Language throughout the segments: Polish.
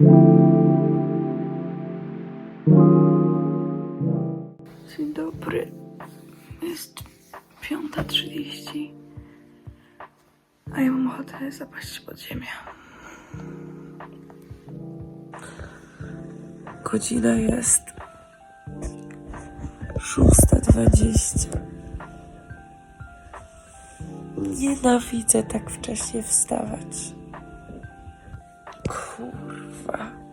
Dzień dobry. Jest 5.30. A ja mam ochotę zapaść pod ziemię. Godzina jest 6.20. Nienawidzę tak wcześnie wstawać. Kurwa.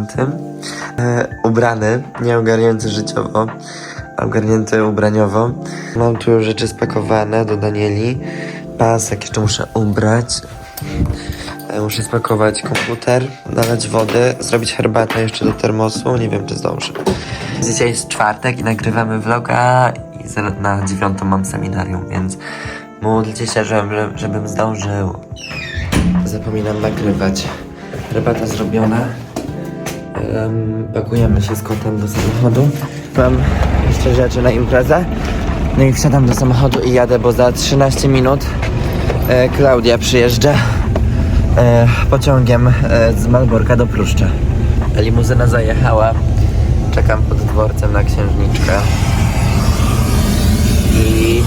Jestem ogarnięty. E, ubrany, nie ogarnięty życiowo, ogarnięty ubraniowo. Mam tu już rzeczy spakowane do Danieli. Pasek jeszcze muszę ubrać. E, muszę spakować komputer, nalać wody, zrobić herbatę jeszcze do termosu. Nie wiem, czy zdążę. Dzisiaj jest czwartek i nagrywamy vloga i na dziewiątą mam seminarium, więc módlcie się, żebym, żebym zdążył. Zapominam nagrywać. Herbata zrobiona. Em, pakujemy się z kotem do samochodu. Mam jeszcze rzeczy na imprezę. No i wsiadam do samochodu i jadę, bo za 13 minut e, Klaudia przyjeżdża e, pociągiem e, z Malborka do Pruszcza. Limuzyna zajechała. Czekam pod dworcem na księżniczkę. I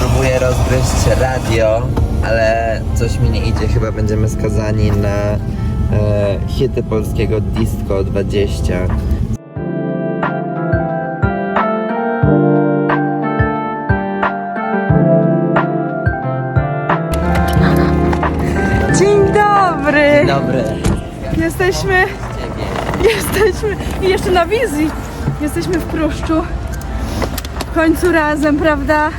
próbuję rozgryźć radio, ale coś mi nie idzie. Chyba będziemy skazani na e, hity polskiego Disco 20. Dzień dobry! Dobry. Jesteśmy, jesteśmy i jeszcze na wizji. Jesteśmy w Pruszczu. W końcu razem, prawda?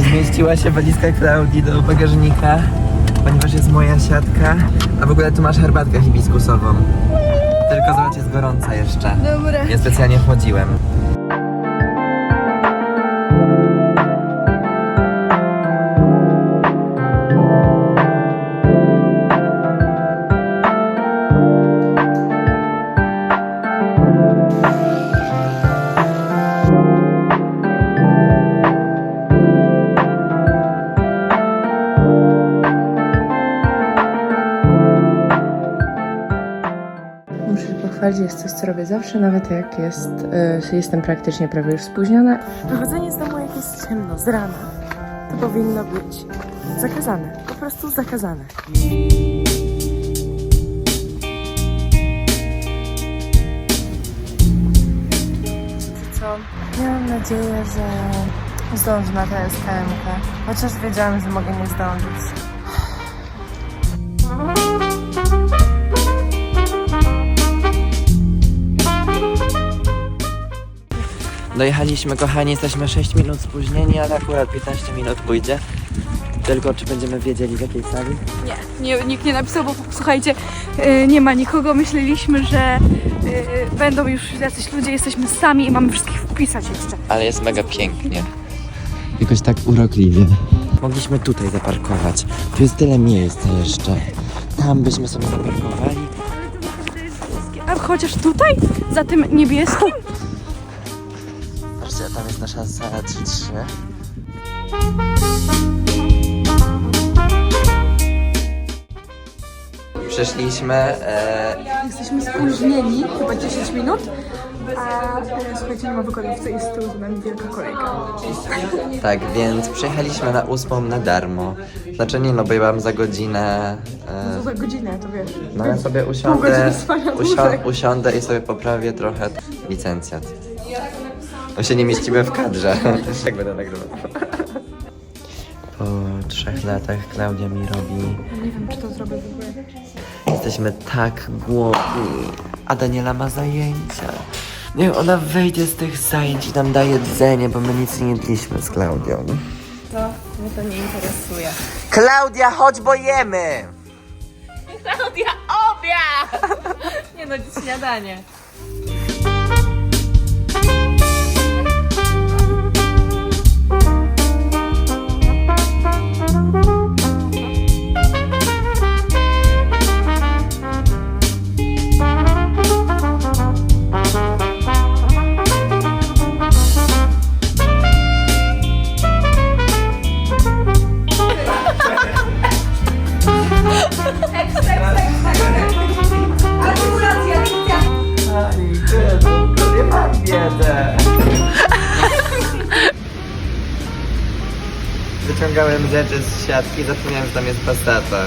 Nie zmieściła się walizka Klaudii do bagażnika, ponieważ jest moja siatka. A w ogóle tu masz herbatkę hibiskusową. Tylko zobacz, jest gorąca jeszcze. Dobra. Ja specjalnie chłodziłem. Co robię zawsze, nawet jak jest, y, jestem praktycznie prawie już spóźniona. Wychodzenie z domu jak jest ciemno, z rana, to powinno być zakazane. Po prostu zakazane. Co? Miałam nadzieję, że zdążę na tę SKM-kę. Chociaż wiedziałam, że mogę nie zdążyć. Dojechaliśmy, kochani, jesteśmy 6 minut spóźnieni, ale akurat 15 minut pójdzie. Tylko czy będziemy wiedzieli w jakiej sali? Nie, nie, nikt nie napisał, bo słuchajcie, y, nie ma nikogo. Myśleliśmy, że y, będą już jacyś ludzie, jesteśmy sami i mamy wszystkich wpisać jeszcze. Ale jest mega pięknie. Jakoś tak urokliwie. Mogliśmy tutaj zaparkować. Tu jest tyle miejsca jeszcze. Tam byśmy sobie zaparkowali. A chociaż tutaj, za tym niebieskim, Patrzcie, tam jest nasza sala 3-3. Przeszliśmy. E, Jesteśmy spóźnieni, chyba 10 minut. A e, słuchajcie, nie ma wykonawcy, tu z nami wielka kolejka. tak, więc przyjechaliśmy na ósmą na darmo. Znaczy nie no, bo ja mam za godzinę. E, Za godzinę, to wiesz. no ja sobie usiądę, dłużej. usiądę i sobie poprawię trochę licencjat. Bo się nie mieścimy w kadrze. Tak będę nagrywał. Po trzech latach Klaudia mi robi. Nie wiem, czy to zrobię w ogóle. Jesteśmy tak głodni. A Daniela ma zajęcia. Niech ona wyjdzie z tych zajęć i nam da jedzenie, bo my nic nie jedliśmy z Klaudią. To mnie to nie interesuje. Klaudia, chodź, bo jemy! Klaudia, obiad! nie no, dziś śniadanie. Wyciągałem rzeczy z siatki, zapomniałem, że tam jest pasata.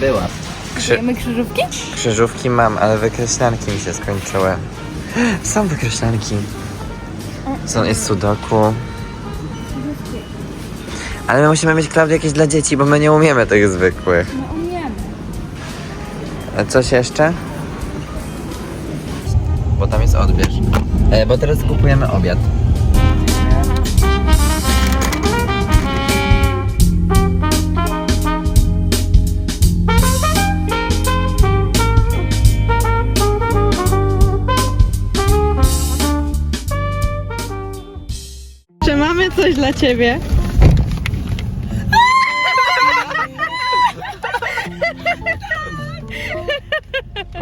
Była. Krzy krzyżówki? krzyżówki mam, ale wykreślanki mi się skończyły. Są wykreślanki. Są, jest sudoku. Ale my musimy mieć Klaudia jakieś dla dzieci, bo my nie umiemy tych zwykłych. No umiemy. A coś jeszcze? Bo tam jest odbierz. E, bo teraz kupujemy obiad. Ciebie?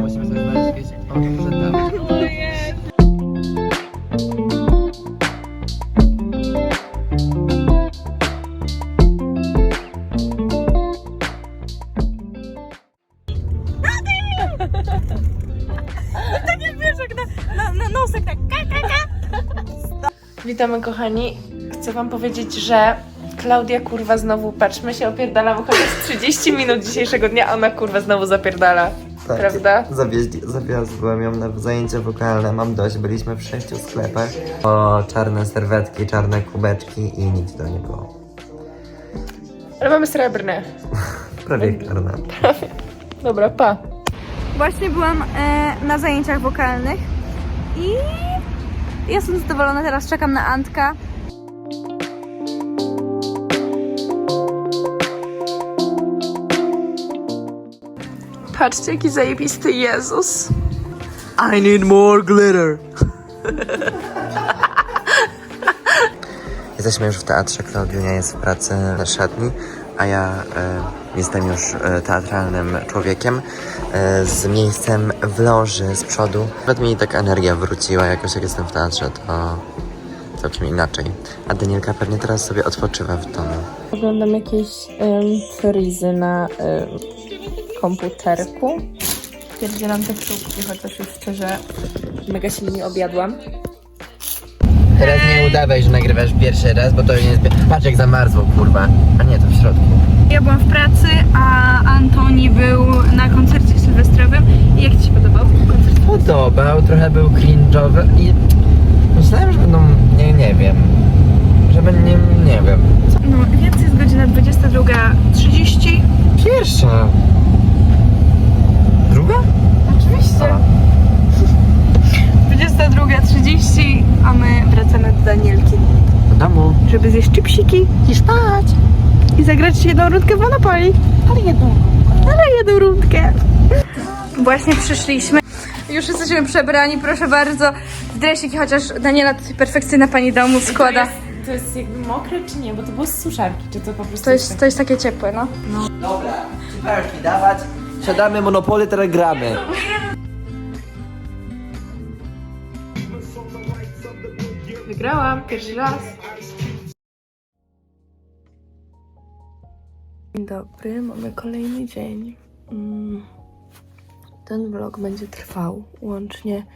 Musimy sobie znaleźć jakieś. Na, nosek tak. Witamy kochani. Chcę wam powiedzieć, że Klaudia kurwa znowu, patrz, my się opierdalamy chociaż 30 minut dzisiejszego dnia, a ona kurwa znowu zapierdala. Prawda? Zawieźli, zawiozłem ją na zajęcia wokalne, mam dość, byliśmy w sześciu sklepach. O czarne serwetki, czarne kubeczki i nic do nie było. Ale mamy srebrne. Prawie czarne. Dobra, pa. Właśnie byłam e, na zajęciach wokalnych i jestem zadowolona. Teraz czekam na Antka. Patrzcie, jaki zajebisty Jezus. I need more glitter. Jesteśmy już w teatrze, Klaudiunia jest w pracy na szatni, a ja e, jestem już e, teatralnym człowiekiem e, z miejscem w loży z przodu. Nawet mi tak energia wróciła, jakoś jak jestem w teatrze, to całkiem inaczej. A Danielka pewnie teraz sobie odpoczywa w domu. Oglądam jakieś um, frizy na um, komputerku. Pierdzielam te chrupki, chociaż już szczerze mega się nimi objadłam. Teraz nie udawaj, że nagrywasz pierwszy raz, bo to nie jest... Patrz jak zamarzło, kurwa. A nie, to w środku. Ja byłam w pracy, a Antoni był na koncercie sylwestrowym. I jak Ci się podobał koncert? podobał, trochę był cringe'owy i myślałem, że będą, nie, nie wiem, że będzie, nie, nie wiem. No, więc jest godzina 22.30. Pierwsza. Druga? Oczywiście. 22.30, a my wracamy do Danielki, Do domu. żeby zjeść chipsiki i spać. I zagrać jedną rundkę w Monopoly. Ale jedną Ale jedną rundkę. Właśnie przyszliśmy. Już jesteśmy przebrani, proszę bardzo. W dresiki, chociaż Daniela to perfekcyjna pani domu składa. To jest jakby mokre czy nie? Bo to było z suszarki, czy to po prostu To jest, to jest takie ciepłe, no. Dobra, ciparki dawać. Siadamy Monopoly, teraz gramy. Wygrałam pierwszy raz. Dzień dobry, mamy kolejny dzień. Mm. Ten vlog będzie trwał łącznie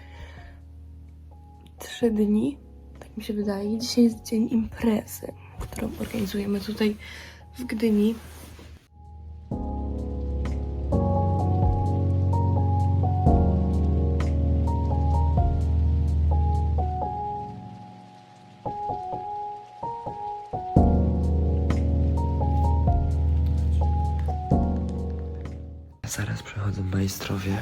3 dni, tak mi się wydaje. Dzisiaj jest dzień imprezy, którą organizujemy tutaj w Gdyni. Przychodzą majstrowie.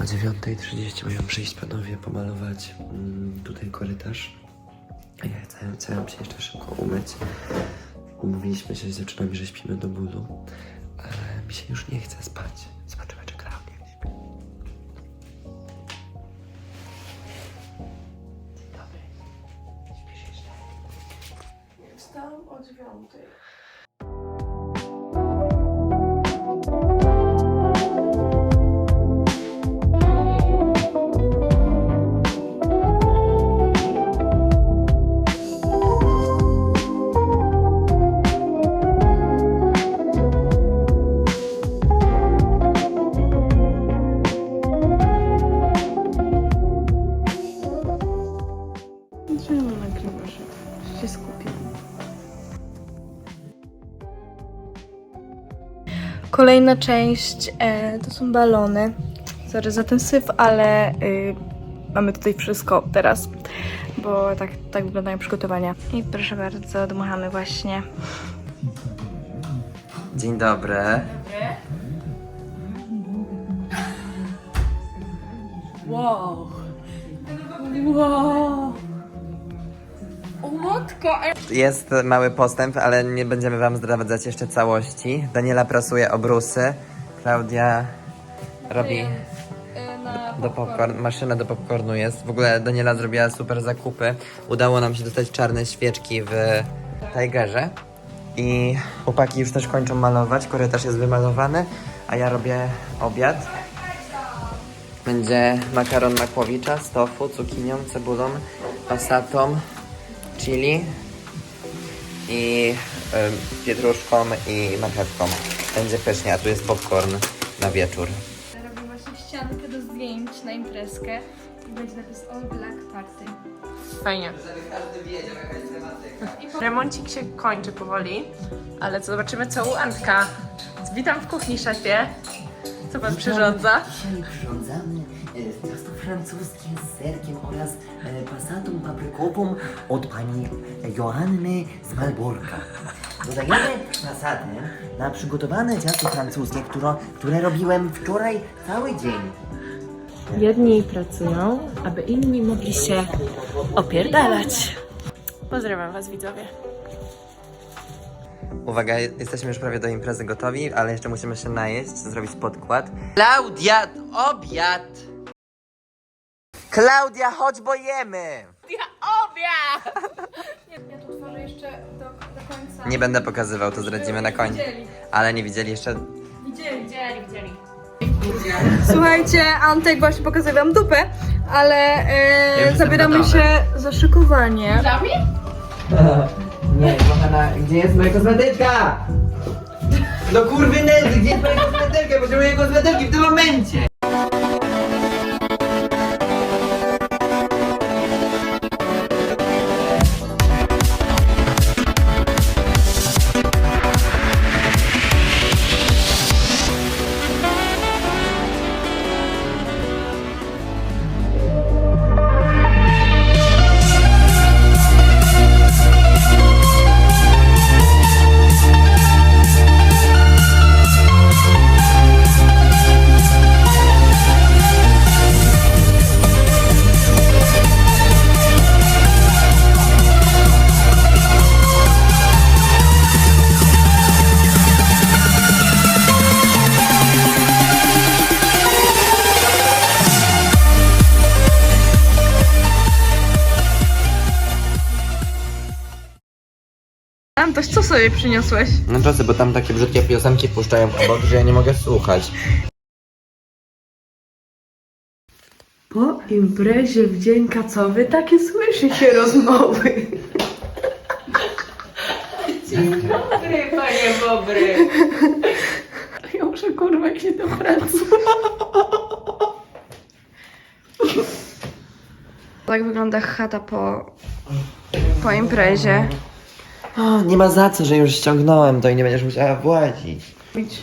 O 9.30 mają przyjść panowie pomalować mm, tutaj korytarz. Ja chcę, chciałem się jeszcze szybko umyć. Umówiliśmy się z dziewczynami, że śpimy do bólu, ale mi się już nie chce spać. Zobaczymy, czy Klaudia śpi. Dzień dobry. Śpisz jeszcze? Wstałam o dziewiątej. Kolejna część e, to są balony. Sorry za ten syf, ale y, mamy tutaj wszystko teraz, bo tak, tak wyglądają przygotowania. I proszę bardzo, dmuchamy właśnie. Dzień dobry. Wow. Wow. Jest mały postęp, ale nie będziemy wam zdradzać jeszcze całości. Daniela prasuje obrusy. Klaudia robi do popcorn, maszyna do popcornu jest. W ogóle Daniela zrobiła super zakupy. Udało nam się dostać czarne świeczki w Tigerze. I chłopaki już też kończą malować. Korytarz jest wymalowany, a ja robię obiad. Będzie makaron makłowicza z tofu, cukinią, cebulą, pasatą, chili i y, pietruszką i marchewką. Będzie pysznie, a tu jest popcorn na wieczór. Robię właśnie ściankę do zdjęć na imprezkę i będzie napis All Black Party. Fajnie. Remoncik się kończy powoli, ale zobaczymy co u Antka. Witam w kuchni, szefie. Co pan przyrządza? Dzisiaj przyrządzamy ciasto francuskie z serkiem oraz e, pasatą paprykową od pani Joanny z Malborka. Dodajemy pasatę na przygotowane ciasto francuskie, które, które robiłem wczoraj cały dzień. Jedni pracują, aby inni mogli się opierdalać. Pozdrawiam was widzowie. Uwaga, jesteśmy już prawie do imprezy gotowi, ale jeszcze musimy się najeść, zrobić podkład. Klaudia, obiad! Klaudia, chodź, bo jemy! Ja tu tworzę jeszcze do, do końca. Nie będę pokazywał, to zdradzimy na końcu. Ale nie widzieli jeszcze. Widzieli, widzieli, widzieli. Słuchajcie, Antek właśnie pokazuje wam dupę, ale Ja e, już zabieramy się za szykowanie. Nie, kochana, gdzie jest moja kosmetyczka? No kurwy nedy, gdzie jest moja kosmetyczka? Potrzebuję kosmetyczki w tym momencie! Antoś, co sobie przyniosłeś? No drodzy, bo tam takie brzydkie piosenki puszczają obok, że ja nie mogę słuchać. Po imprezie w dzień kacowy takie słyszy się rozmowy. Dobry, panie Bobry. Ja muszę kurwa się do pracy. Tak wygląda chata po, po imprezie. O, nie ma za co, że już ściągnąłem to i nie będziesz musiała płacić. Idź.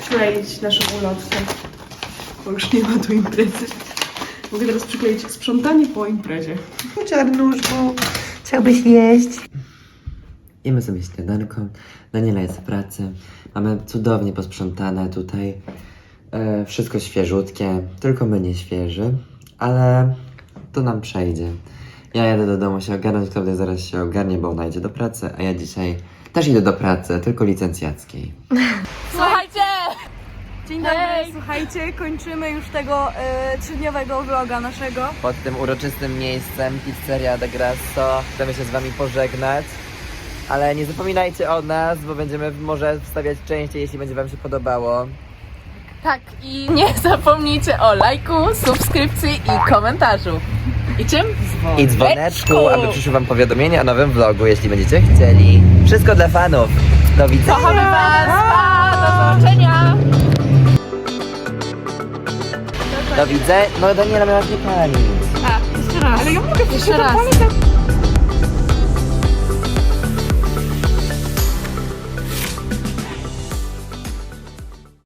Przykleić naszą ulotkę. Bo już nie ma tu imprezy. Mogę teraz przykleić sprzątanie po imprezie. Czarnuszku, chciałbyś jeść? Jemy sobie śniadanko. Daniela jest w pracy. Mamy cudownie posprzątane tutaj. E, wszystko świeżutkie, tylko my nie świeży, ale to nam przejdzie. Ja jadę do domu się ogarnąć, Klaudia zaraz się ogarnie, bo ona idzie do pracy, a ja dzisiaj też idę do pracy, tylko licencjackiej. Słuchajcie! Dzień dobry, słuchajcie, kończymy już tego e, trzydniowego vloga naszego. Pod tym uroczystym miejscem Pizzeria de Grasso chcemy się z wami pożegnać. Ale nie zapominajcie o nas, bo będziemy może wstawiać częściej, jeśli będzie wam się podobało. Tak, i nie zapomnijcie o lajku, subskrypcji i komentarzu. I czym? I dzwoneczku, aby przyszły wam powiadomienia o nowym vlogu, jeśli będziecie chcieli. Wszystko dla fanów. Do widzenia. Kochamy was! Pa! Do zobaczenia! Do widzenia. No Daniela miałaś nie palić. Ale ja mogę jeszcze raz.